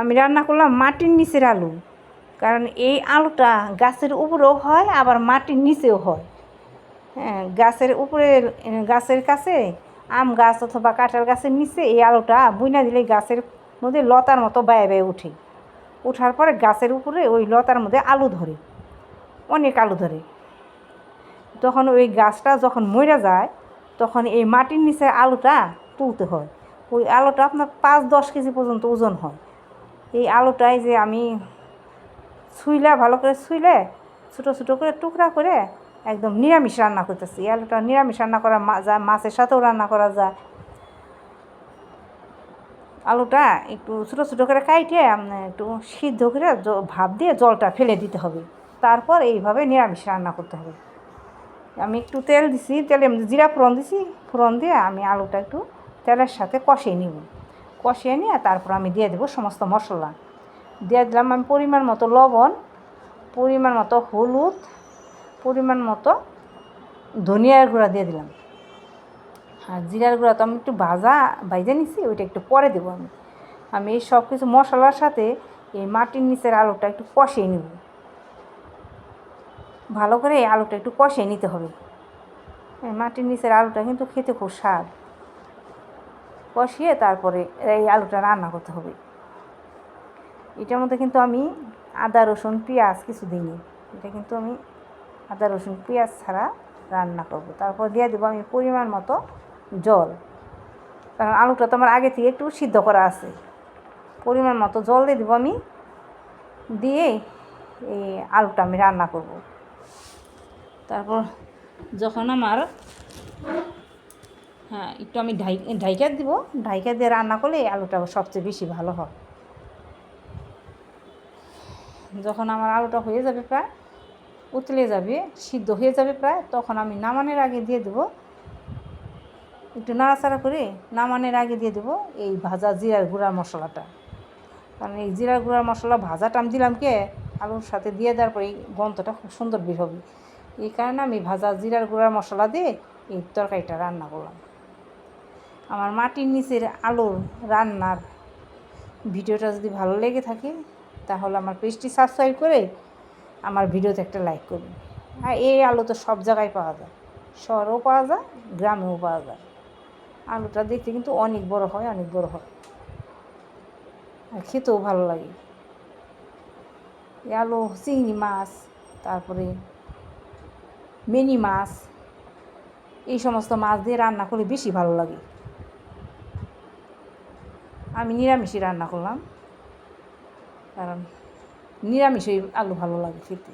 আমি রান্না করলাম মাটির নিচের আলু। কারণ এই আলুটা গাছের উপরেও হয়, আবার মাটির নিচেও হয়। হ্যাঁ গাছের উপরে, গাছের কাছে, আম গাছ অথবা কাঁঠাল গাছের নিচে এই আলুটা বুইনা দিলে গাছের মধ্যে লতার মতো বায়ে বায়ে উঠে। ওঠার পরে গাছের উপরে ওই লতার মধ্যে আলু ধরে, অনেক আলু ধরে। তখন ওই গাছটা যখন মরে যায়, তখন এই মাটির নিচে আলুটা তুলতে হয়। ওই আলুটা আপনার পাঁচ দশ কেজি পর্যন্ত ওজন হয়। এই আলুটাই যে আমি ছুইলে, ভালো করে ছুইলে, ছোটো ছোটো করে টুকরা করে একদম নিরামিষ রান্না করতেছি। এই আলুটা নিরামিষ রান্না করা যায় মাছের সাথেও রান্না করা যায়। আলুটা একটু ছোটো ছোটো করে কাইটে আপনার একটু সিদ্ধ করে ভাপ দিয়ে জলটা ফেলে দিতে হবে। তারপর এইভাবে নিরামিষ রান্না করতে হবে। আমি একটু তেল দিছি, তেলে জিরা ফোড়ন দিছি, ফোড়ন দিয়ে আমি আলুটা একটু তেলের সাথে কষিয়ে নিব। কষিয়ে নিয়ে তারপর আমি দিয়ে দেবো সমস্ত মশলা। দিয়ে দিলাম আমি পরিমাণ মতো লবণ, পরিমাণ মতো হলুদ, পরিমাণ মতো ধনিয়ার গুঁড়া দিয়ে দিলাম। আর জিরার গুঁড়া তো আমি একটু ভাজা ভাজা নিছি, ওইটা একটু পরে দেবো আমি। আমি এই সব কিছু মশলার সাথে এই মাটির নিচের আলুটা একটু কষিয়ে নেব। ভালো করে এই আলুটা একটু কষিয়ে নিতে হবে। মাটির নিচের আলুটা কিন্তু খেতে খুব স্বাদ। কষিয়ে তারপরে এই আলুটা রান্না করতে হবে। এটার মধ্যে কিন্তু আমি আদা, রসুন, পেঁয়াজ কিছু দিইনি। এটা কিন্তু আমি আদা, রসুন, পেঁয়াজ ছাড়া রান্না করব। তারপর দিয়ে দেবো আমি পরিমাণ মতো জল। কারণ আলুটা তো আমার আগে থেকে একটু সিদ্ধ করা আছে। পরিমাণ মতো জল দিয়ে দেবো আমি। দিয়ে এই আলুটা আমি রান্না করব। তারপর যখন আমার হ্যাঁ একটু আমি ঢাই, ঢাইকা দিব। ঢাইকা দিয়ে রান্না করলে আলুটা সবচেয়ে বেশি ভালো হয়। যখন আমার আলুটা হয়ে যাবে প্রায়, উতলে যাবে, সিদ্ধ হয়ে যাবে প্রায়, তখন আমি নামানের আগে দিয়ে দেবো। একটু নাড়াচাড়া করে নামানের আগে দিয়ে দেবো এই ভাজা জিরার গুঁড়ার মশলাটা। কারণ এই জিরার গুঁড়ার মশলা ভাজাটা আমি দিলাম কে, আলুর সাথে দিয়ে দেওয়ার পরে এই গন্ধটা খুব সুন্দর বের হবে। এই কারণে আমি ভাজা জিরার গুঁড়ার মশলা দিয়ে এই তরকারিটা রান্না করলাম। আমার মাটির নিচের আলুর রান্নার ভিডিওটা যদি ভালো লেগে থাকে, তাহলে আমার পেজটি সাবস্ক্রাইব করে আমার ভিডিওতে একটা লাইক করুন। আর এই আলু তো সব জায়গায় পাওয়া যায়। শহরেও পাওয়া যায়, গ্রামেও পাওয়া যায়। আলুটা দেখতে কিন্তু অনেক বড় হয়, অনেক বড় হয়। আর খেতেও ভালো লাগে। এই আলু চিংড়ি মাছ, তারপরে মিনি মাছ, এই সমস্ত মাছ দিয়ে রান্না করলে বেশি ভালো লাগে। আমি নিরামিষই রান্না করলাম। কারণ নিরামিষই আলু ভালো লাগে খেতে।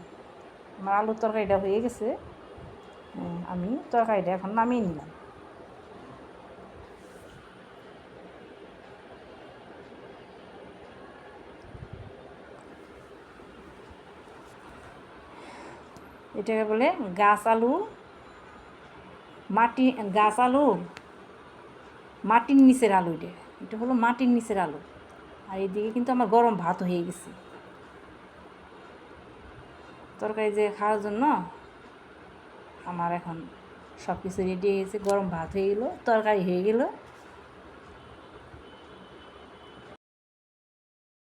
আমার আলুর তরকারিটা হয়ে গেছে। আমি তরকারিটা এখন নামিয়ে নিলাম। এটাকে বলে গাছ আলু, মাটি, গাছ আলু, মাটির নিচের আলু এটা। এটা হলো মাটির নিচের আলো। আর এদিকে কিন্তু আমার গরম ভাত হয়ে গেছে। তরকারি যে খাওয়ার জন্য আমার এখন সব কিছু রেডি হয়ে গেছে, গরম ভাত হয়ে গেলো, তরকারি হয়ে গেলো।